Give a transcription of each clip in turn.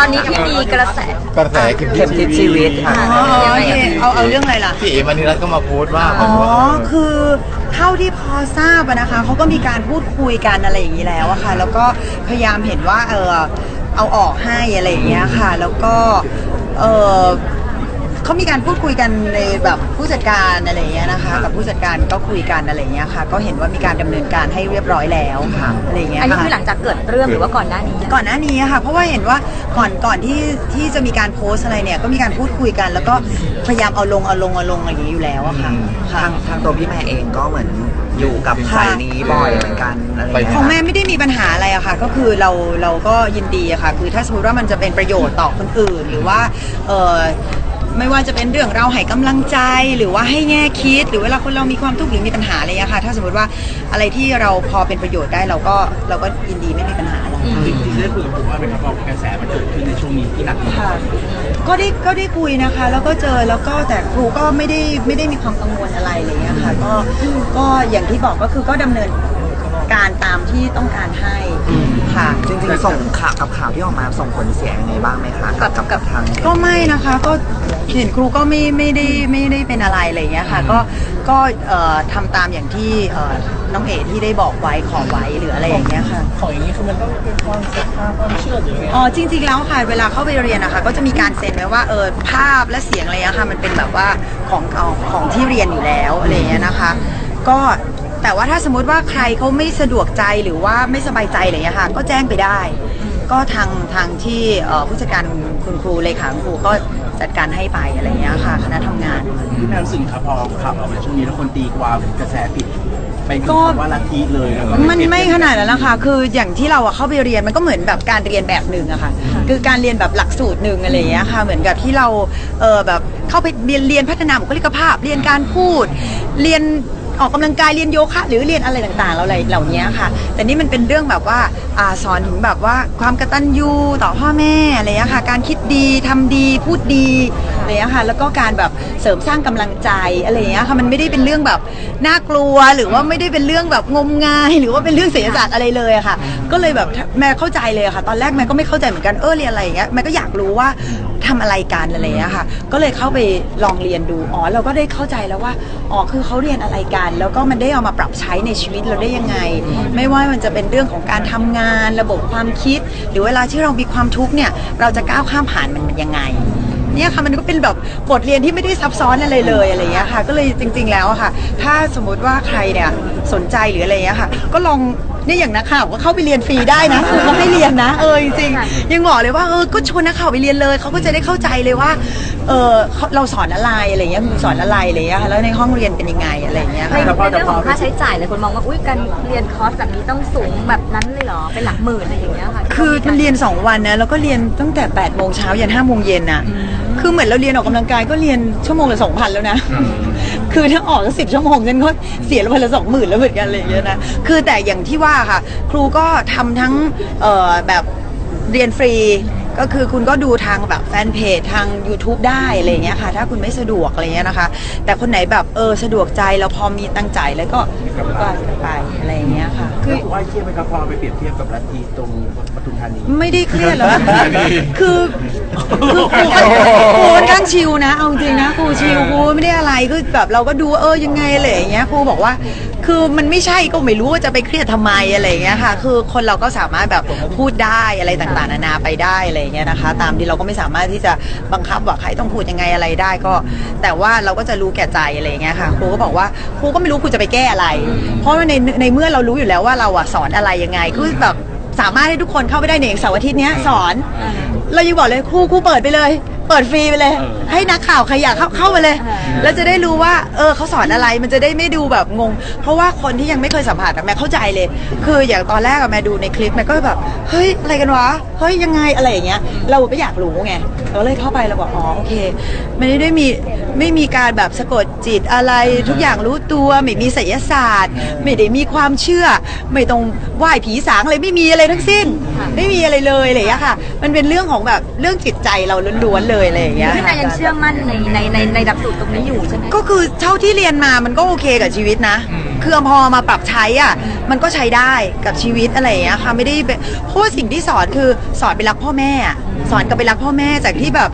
ตอนนี้ที่มีกระแส กระแสเข็มเข็มทิศชีวิตค่ะ อ๋อโอเคเอาเอาเรื่องอะไรล่ะ พี่เอ๋มานิรัตน์ก็มาโพสต์ว่าอ๋อว่าคือเท่าที่พอทราบอะนะคะเขาก็มีการพูดคุยกันอะไรอย่างนี้แล้วอะค่ะ แล้วก็พยายามเห็นว่าเออเอาออกให้อะไรอย่างเงี้ยค่ะ แล้วก็เออ เขามีการพูดคุยกันในแบบผู้จัดการอะไรอย่างเงี้ยนะคะ กับผู้จัดการก็คุยกันอะไรอย่างเงี้ยค่ะ ก็เห็นว่ามีการดำเนินการให้เรียบร้อยแล้วค่ะอะไรอย่างเงี้ยอันนี้ค่ะ คือหลังจากเกิดเรื่องหรือว่าก่อนหน้านี้ก่อนหน้านี้อะค่ะ เพราะว่าเห็นว่าก่อนก่อนที่ที่จะมีการโพสต์อะไรเนี่ย ก็มีการพูดคุยกัน แล้วก็พยายามเอาลงเอาลงเอาลงอย่างนี้อยู่แล้วอะค่ะค่ะ ทางทางตัวพี่แม่เองก็เหมือนอยู่กับสายนี้บ่อยเหมือนกันอะไรอย่างเงี้ยของแม่ไม่ได้มีปัญหาอะไรอะค่ะ ก็คือเราเราก็ยินดีอะค่ะ คือถ้าสมมติว่ามันจะเป็นประโยชน์ต่อคนอื่น หรือว่าเออ ไม่ว่าจะเป็นเรื่องเราให้กำลังใจ หรือว่าให้แง่คิด หรือเวลาคนเรามีความทุกข์หรือมีปัญหาอะไรอะค่ะถ้าสมมติว่าอะไรที่เราพอเป็นประโยชน์ได้เราก็เราก็ยินดีไม่มีปัญหาอะไรจริงๆได้คุยกับผมว่าไหมครับว่ากระแสมันเกิดขึ้นในช่วงนี้ที่หนักค่ะก็ได้ก็ได้คุยนะคะ แล้วก็เจอแล้วก็แต่ครูก็ไม่ได้ไม่ได้มีความกังวลอะไรอะไรเงี้ยค่ะก็ก็อย่างที่บอกก็คือก็ดำเนิน การตามที่ต้องการให้ค่ะ จริงๆส่งข่าวกับข่าวที่ออกมาส่งผลเสียยังไงบ้างไหมคะกับกับกับทางก็ไม่นะคะก็เห็นครูก็ไม่ไม่ได้ไม่ได้เป็นอะไรอะไรเงี้ยค่ะ ก็ก็เอ่อทำตามอย่างที่เอ่อน้องเอ๋ที่ได้บอกไว้ขอไว้หรืออะไรอย่างเงี้ยค่ะของอย่างนี้คือมันต้องเป็นความศรัทธาความเชื่อหรือยังไงอ๋อจริง ๆ แล้วค่ะเวลาเข้าไปเรียนนะคะก็จะมีการเซ็นไว้ว่าเออภาพและเสียงอะไรเงี้ยค่ะมันเป็นแบบว่าของของของที่เรียนอยู่แล้วอะไรเงี้ยนะคะ ก็ แต่ว่าถ้าสมมติว่าใครเขาไม่สะดวกใจหรือว่าไม่สบายใจอะไรเงี้ยค่ะ ก็แจ้งไปได้ ก็ทางทางที่เอ่อผู้จัดการคุณครูเลขาคุณครูก็จัดการให้ไปอะไรเงี้ยค่ะ คณะทำงาน พี่แม่รู้สึกครับพอข่าวออกมาช่วงนี้แล้วคนตีความกระแสผิดไปถึงก็คำว่าลัทธิเลยแล้วก็มันไม่ขนาดนั้นนะคะคืออย่างที่เราอะเข้าไปเรียนมันก็เหมือนแบบการเรียนแบบหนึ่งอะค่ะ คือการเรียนแบบหลักสูตรหนึ่งอะไรอย่างเงี้ยค่ะ เหมือนกับที่เราเออแบบเข้าไปเรียนเรียนพัฒนาบุคลิกภาพ เรียนการพูด เรียน ออกกำลังกายเรียนโยคะ หรือเรียนอะไรต่างๆเราอะไรเหล่านี้ค่ะ แต่นี่มันเป็นเรื่องแบบว่าอสอนถึงแบบว่าความกระตันยูต่อพ่อแม่อะไรอย่างค่ะ การคิดดีทำดีพูดดี อะไรอย่างเงี้ยค่ะแล้วก็การแบบเสริมสร้างกำลังใจอะไรอย่างเงี้ยค่ะมันไม่ได้เป็นเรื่องแบบน่ากลัวหรือว่าไม่ได้เป็นเรื่องแบบงมงายหรือว่าเป็นเรื่องเสียศาสตร์อะไรเลยอะค่ะ ก็เลยแบบแม่เข้าใจเลยอะค่ะ ตอนแรกแม่ก็ไม่เข้าใจเหมือนกันเออเรียนอะไรอย่างเงี้ยแม่ก็อยากรู้ว่าทำอะไรกันอะไรอย่างเงี้ยค่ะ ก็เลยเข้าไปลองเรียนดูอ๋อเราก็ได้เข้าใจแล้วว่าอ๋อคือเขาเรียนอะไรกัน แล้วก็มันได้เอามาปรับใช้ในชีวิตเราได้ยังไง ไม่ว่ามันจะเป็นเรื่องของการทำงานระบบความคิด หรือเวลาที่เรามีความทุกข์เนี่ยเราจะก้าวข้ามผ่านมันยังไง เนี่ยค่ะมันก็เป็นแบบบทเรียนที่ไม่ได้ซับซ้อนอะไรเลยอะไรอย่างเงี้ยค่ะ ก็เลยจริง ๆ แล้วอะค่ะ ถ้าสมมุติว่าใครเนี่ยสนใจหรืออะไรอย่างเงี้ยค่ะ ก็ลอง เนี่ยอย่างนักข่าวก็เข้าไปเรียนฟรีได้นะคือเขาให้เรียนนะเออจริงๆยังบอกเลยว่าเออก็ชวนนักข่าวไปเรียนเลยเขาก็จะได้เข้าใจเลยว่าเออเขาเราสอนอะไรอะไรอย่างเงี้ยครูสอนอะไรอะไรอย่างเงี้ยค่ะแล้วในห้องเรียนเป็นยังไงอะไรอย่างเงี้ยในค่ะในเรื่องของค่าใช้จ่ายเลยคนมองว่าอุ้ยการเรียนคอร์สแบบนี้ต้องสูงแบบนั้นเลยเหรอเป็นหลักหมื่นอะไรอย่างเงี้ยค่ะคือมันเรียน 2 วันนะแล้วก็เรียนตั้งแต่8ปดโมงเช้ายันห้าโมงเย็นน่ะคือเหมือนเราเรียนออกกำลังกายก็เรียนชั่วโมงละสองพันแล้วนะ คือถ้าออกก็สิบชั่วโมงฉันก็เสียละวันละสองหมื่นแล้วเหมือนกันอะไรอย่างเงี้ยนะคือแต่อย่างที่ว่าค่ะ ครูก็ทำทั้งเอ่อแบบเรียนฟรีก็คือคุณก็ดูทางแบบแฟนเพจทาง YouTube ได้อะไรอย่างเงี้ยค่ะ ถ้าคุณไม่สะดวกอะไรเงี้ยนะคะ แต่คนไหนแบบเออสะดวกใจแล้วพอมีตั้งใจแล้วก็ก็ไปอะไรอย่างเงี้ยค่ะ คือว่าเครียดไหมครับพอไปเปรียบเทียบกับลัทธิตรงปทุมธานีไม่ได้เครียดหรอกคือคือครู ชิลนะเอาจริงนะครูชิลครูไม่ได้อะไรคือแบบเราก็ดูว่าเออยังไงอะไรอย่างเงี้ยครูบอกว่า คือมันไม่ใช่ก็ไม่รู้ว่าจะไปเครียดทำไมอะไรอย่างเงี้ยค่ะ คือคนเราก็สามารถแบบพูดได้อะไรต่างๆ นานาไปได้อะไรอย่างเงี้ยนะคะ ตามที่เราก็ไม่สามารถที่จะบังคับว่าใครต้องพูดยังไงอะไรได้ก็ แต่ว่าเราก็จะรู้แก่ใจอะไรอย่างเงี้ยค่ะครูก็บอกว่าครูก็ไม่รู้ครูจะไปแก้อะไร เพราะว่าในในเมื่อเรารู้อยู่แล้วว่าเราอะสอนอะไรยังไงคือแบบสามารถให้ทุกคนเข้าไปได้ในเสาร์อาทิตย์เนี้ยสอน เรายังบอกเลยครูครูเปิดไปเลย เปิดฟรีไปเลย เออให้นักข่าวใครอยากเข้าเข้ามาเลย แล้วจะได้รู้ว่า เออเขาสอนอะไรมันจะได้ไม่ดูแบบงง เพราะว่าคนที่ยังไม่เคยสัมผัสอะแม่เข้าใจเลย คืออย่างตอนแรกอะแม่ดูในคลิปแม่ก็แบบเฮ้ยอะไรกันวะเฮ้ยยังไงอะไรอย่างเงี้ย เราก็อยากรู้ไง เราเลยเข้าไปเราบอกอ๋อโอเคไม่ได้มีไม่มีการแบบสะกดจิตอะไรทุกอย่างรู้ตัวไม่มีไสยศาสตร์ ไม่ได้มีความเชื่อ ไม่ต้องไหว้ผีสางอะไรไม่มีอะไรทั้งสิ้น ไม่มีอะไรเลยอะไรอย่างเงี้ยค่ะ มันเป็นเรื่องของแบบเรื่องจิตใจเราล้วนๆเลยเลยอะไรอย่างเงี้ยพี่แนนยังเชื่อมั่นในในในในหลักสูตรตรงนี้อยู่ใช่ไหมก็คือเท่าที่เรียนมามันก็โอเคกับชีวิตนะคือพอมาปรับใช้อะมันก็ใช้ได้กับชีวิตอะไรอย่างเงี้ยค่ะไม่ได้เป็นเพราะว่าสิ่งที่สอนคือสอนไปรักพ่อแม่อะสอนกลับไปรักพ่อแม่จากที่แบบ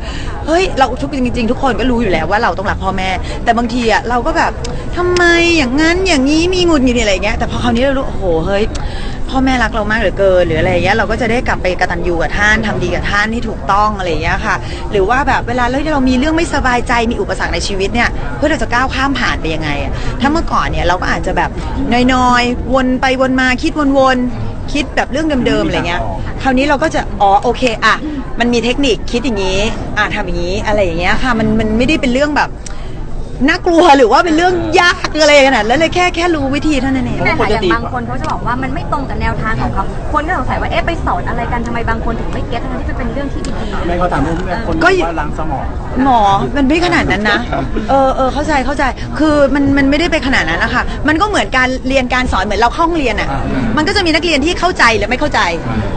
เฮ้ยเราทุกจริงๆ ทุกคนก็รู้อยู่แล้วว่าเราต้องรักพ่อแม่ แต่บางทีอะเราก็แบบทำไมอย่างนั้นอย่างนี้มีหงุดหงิดอะไรเงี้ยแต่พอคราวนี้เรารู้โอ้โหเฮ้ยพ่อแม่รักเรามากเหลือเกินหรืออะไรเงี้ยเราก็จะได้กลับไปกระตัญญูกับท่านทำดีกับท่านที่ถูกต้องอะไรเงี้ยค่ะ หรือว่าแบบเวลาเราเรามีเรื่องไม่สบายใจมีอุปสรรคในชีวิตเนี่ยเพื่อเราจะก้าวข้ามผ่านไปยังไงถ้าเมื่อก่อนเนี่ยเราก็อาจจะแบบน้อยๆ วนไปวนมาคิดวนๆคิดแบบเรื่องเดิมๆอะไรเงี้ยคราวนี้เราก็จะอ๋อโอเคอะมันมีเทคนิคคิดอย่างนี้ อะทำอย่างนี้อะไรอย่างเงี้ยค่ะมันมันไม่ได้เป็นเรื่องแบบ น่ากลัวหรือว่าเป็นเรื่องยากอะไรขนาดนั้นเลยแค่แค่รู้วิธีเท่านั้นเองแต่ค่ะอย่างบางคนเขาจะบอกว่ามันไม่ตรงกับแนวทางของเขาคนก็สงสัยว่าเอ๊ะไปสอนอะไรกันทำไมบางคนถึงไม่เก็ตทั้งที่มันเป็นเรื่องที่ดีๆแม่เขาถามเรื่องที่แบบคนก็บอกว่าล้างสมองหมอมันไม่ขนาดนั้นนะ เออเออเข้าใจเข้าใจ คือมันมันไม่ได้ไปขนาดนั้นนะคะมันก็เหมือนการเรียนการสอนเหมือนเราเข้าห้องเรียนอะ มันก็จะมีนักเรียนที่เข้าใจหรือไม่เข้าใจ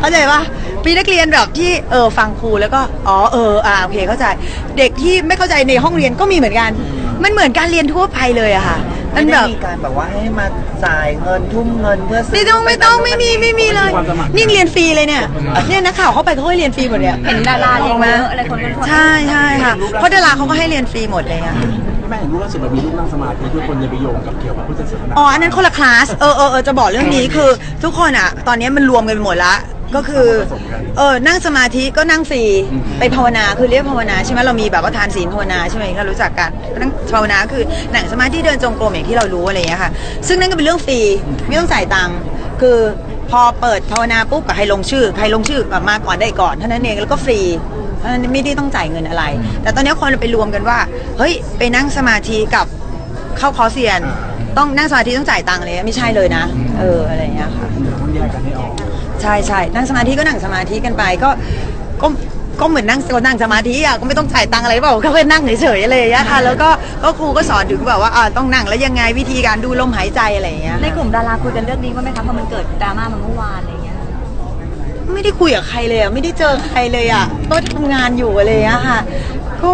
เข้าใจปะมีนักเรียนแบบที่เออฟังครูแล้วก็อ๋อเอออ่าโอเคเข้าใจ เด็กที่ไม่เข้าใจในห้องเรียนก็มีเหมือนกัน มันเหมือนการเรียนทั่วไปเลยอะค่ะ มัไม่นแบได้บ มีการแบบว่าให้มาจ่ายเงินทุ่มเงินเพื่อซื้ไม่ต้องไม่ต้องไม่มีไม่มีเลย นี่เรียนฟรีเลยเนี่ย เนี่ยนักข่าวเข้าไปเขาก็เรียนฟรีหมดเนี่ยเห็นดาราเรียนเยอะอะไรคนก็ชอบใช่ใช่ค่ะเพราะดาราเขาก็ให้เรียนฟรีหมดเลยอะแม่เห็นรูปล่าสุดแบบมีรูปนั่งสมาธิด้วยคนเลยไปโยงกับเกี่ยวกับพุทธศาสนาอ๋ออันนั้นคนละคลาสเออเออเออจะบอกเรื่องนี้คือ ทุกคนอะตอนนี้มันรวมกันไปหมดละ ก็คือเออนั่งสมาธิก็นั่งฟรีไปภาวนาคือเรียกภาวนาใช่ไหมเรามีแบบว่าทานศีลภาวนาใช่ไหมเรารู้จักกันนั่งภาวนาคือหนังสมาธิเดินจงกรมอย่างที่เรารู้อะไรอย่างเงี้ยค่ะ ซึ่งนั่นก็เป็นเรื่องฟรีไม่ต้องจ่ายตังค์คือพอเปิดภาวนาปุ๊บกับใครลงชื่อใครลงชื่อแบบมาก่อนได้ก่อนเท่านั้นเองแล้วก็ฟรีเพราะฉะนั้นไม่ได้ต้องจ่ายเงินอะไร แต่ตอนนี้คนไปรวมกันว่าเฮ้ยไปนั่งสมาธิกับเข้าคอร์สเรียน ต้องนั่งสมาธิต้องจ่ายตังค์เลยไม่ใช่เลยนะ เอออะไรอย่างเงี้ยค่ะต้องแยกกันให้ออก ใช่ใช่นั่งสมาธิก็นั่งสมาธิกันไปก็ก็ก็เหมือนนั่งก็นั่งสมาธิอะก็ไม่ต้องจ่ายตังค์อะไรเปล่าก็แค่นั่งเฉยๆอะไรอย่างเงี้ยค่ะแล้วก็ก็ครูก็สอนถึงแบบว่าอ่าต้องนั่งแล้วยังไงวิธีการดูลมหายใจอะไรอย่างเงี้ยในกลุ่มดาราคุยกันเรื่องนี้ว่าไหมคะเพราะมันเกิดดราม่ามาเมื่อวานอะไรอย่างเงี้ยไม่ได้คุยกับใครเลยอะไม่ได้เจอใครเลยอะก็ทำงานอยู่อะไรอย่างเงี้ยค่ะก็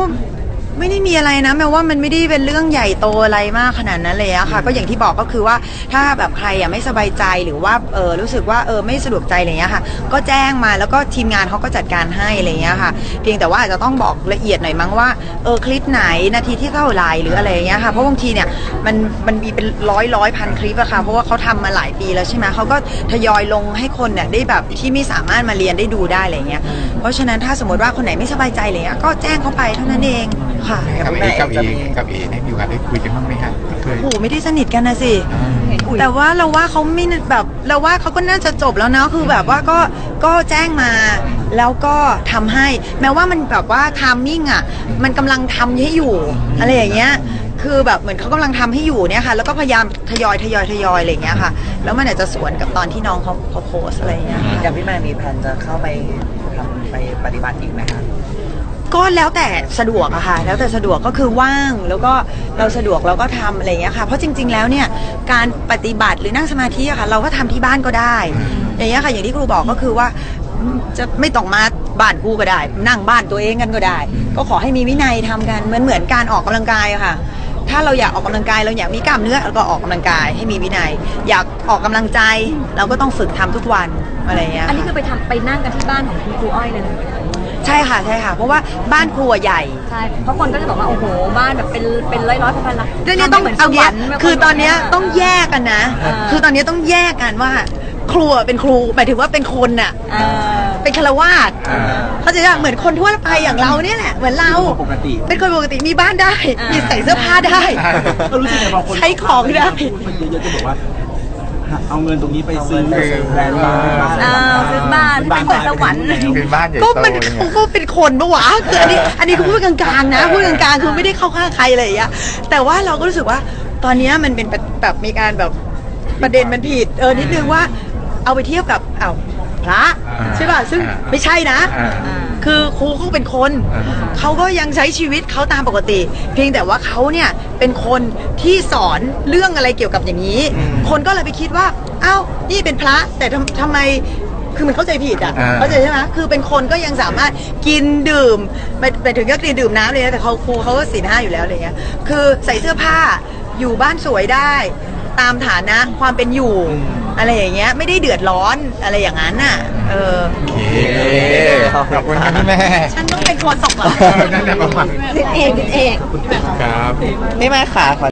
ไม่ได้มีอะไรนะแม้ว่ามันไม่ได้เป็นเรื่องใหญ่โตอะไรมากขนาดนั้นเลยอะค่ะ ก็อย่างที่บอกก็คือว่าถ้าแบบใครอะไม่สบายใจหรือว่าเออรู้สึกว่าเออไม่สะดวกใจอะไรเงี้ยค่ะ ก็แจ้งมาแล้วก็ทีมงานเขาก็จัดการให้อะไรเงี้ยค่ะ เพียงแต่ว่าอาจจะต้องบอกละเอียดหน่อยมั้งว่าเออคลิปไหนนาทีที่เท่าไหร่หรืออะไรอย่างเงี้ยค่ะเพราะบางทีเนี่ยมันมันมีเป็นร้อยร้อยพันคลิปอะค่ะเพราะว่าเขาทำมาหลายปีแล้วใช่ไหมเขาก็ทยอยลงให้คนเนี่ยได้แบบที่ไม่สามารถมาเรียนได้ดูได้อะไรเงี้ยเพราะฉะนั้นถ้าสมมติว่าคนไหนไม่สบายใจอะไรเงี้ยก็แจ้งเขาไปเท่านั้นเอง ค่ะกับเอกับเอกับเอได้มีโอกาสได้คุยกันบ้างไหมครับเคยโอ้โหไม่ได้สนิทกันนะสิเห็นคุยแต่ว่าเราว่าเขาไม่แบบเราว่าเขาก็น่าจะจบแล้วเนาะคือแบบว่าก็ก็แจ้งมา แล้วก็ทำให้ แม้ว่ามันแบบว่าทามมิ่งอะมันกำลังทำให้อยู่อะไรอย่างเงี้ยคือแบบเหมือนเขากำลังทำให้อยู่เนี่ยค่ะ แล้วก็พยายามทยอยทยอยทยอยอะไรอย่างเงี้ยค่ะ แล้วมันอาจจะสวนกับตอนที่น้องเขาเขาโพสต์อะไรอย่างเงี้ยค่ะอย่างพี่แม่มีแผนจะเข้าไปทำไปปฏิบัติอีกไหมคะ ก็แล้วแต่สะดวกอะค่ะ แล้วแต่สะดวกก็คือว่างแล้วก็เราสะดวกเราก็ทำอะไรอย่างเงี้ยค่ะ เพราะจริง ๆ แล้วเนี่ยการปฏิบัติหรือนั่งสมาธิอะค่ะ เราก็ทำที่บ้านก็ได้ อย่างเงี้ยค่ะ อย่างที่ครูบอกก็คือว่าจะไม่ต้องมาบ้านครูก็ได้ นั่งบ้านตัวเองกันก็ได้ ก็ขอให้มีวินัยทำกันเหมือนเหมือนการออกกำลังกายอะค่ะ ถ้าเราอยากออกกำลังกายเราอยากมีกล้ามเนื้อเราก็ออกกำลังกายให้มีวินัย อยากออกกำลังใจเราก็ต้องฝึกทำทุกวันอะไรอย่างเงี้ยอันนี้คือไปทำไปนั่งกันที่บ้านของคุณครูอ้อยเลย ใช่ค่ะใช่ค่ะ เพราะว่าบ้านครัวใหญ่ ใช่เพราะคนก็จะบอกว่าโอ้โหบ้านแบบเป็นเป็นร้อยร้อยพันๆละเรื่องนี้ต้องทำให้เหมือนสเอาวเนี้รยรค์แบบคือตอนเนี้ยคต้องแยกกันนะอ่าคือตอนเนี้ยต้องแยกกันว่า ครัวเป็นครูหมายถึงว่าเป็นคนน่ะอ่าเป็นคารวาสเขาใจะเหมือนคนทั่วไปอย่างเราเนี่ยแหละ เหมือนเรา ปกติ เป็นคนปกติมีบ้านได้ อ่ามี มีใส่เสื้อผ้าได้ ก็รู้สึกไงบางคนใช้ของได้ พูดเยอะๆจะบอกว่า เอาเงินตรงนี้ไปซื้อแบรนด์บ้านอ่าซื้อบ้านเป็นเหมือนสวรรค์เป็นบ้านใหญ่ก็โตมันเลยเขาก็เป็นคนปะวะคืออันนี้อันนี้ก็พูดกลางๆนะพูดกลางๆคือไม่ได้เข้าข้างใครอะไรอย่างเงี้ยแต่ว่าเราก็รู้สึกว่าตอนเนี้ยมันเป็นแบบมีการแบบประเด็นมันผิดเออนิดนึงว่าเอาไปเทียบกับอ้าวพระใช่ป่ะซึ่งไม่ใช่นะอ่า คือครูเขาเป็นคนอ่าเขาก็ยังใช้ชีวิตเขาตามปกติ เพียงแต่ว่าเขาเนี่ยเป็นคนที่สอนเรื่องอะไรเกี่ยวกับอย่างนี้ คนก็เลยไปคิดว่าอ้าวนี่เป็นพระแต่ทำทำไมคือมันเข้าใจผิดอะอ่าเข้าใจใช่ไหมคือเป็นคนก็ยังสามารถกินดื่มไปไปถึงก็กินดื่มน้ำเลยนะแต่เขาครูเขาก็ศีลห้าอยู่แล้วอะไรเงี้ยคือใส่เสื้อผ้าอยู่บ้านสวยได้ ตามฐานะความเป็นอยู่ อะไรอย่างเงี้ยไม่ได้เดือดร้อนอะไรอย่างนั้นน่ะ เออโอเคขอบคุณครับพี่แม่ฉันต้องเป็นโคศกเหรอนั่นแหละประมาณ คิดเองคิดเอง ครับ พี่แม่ขาขอ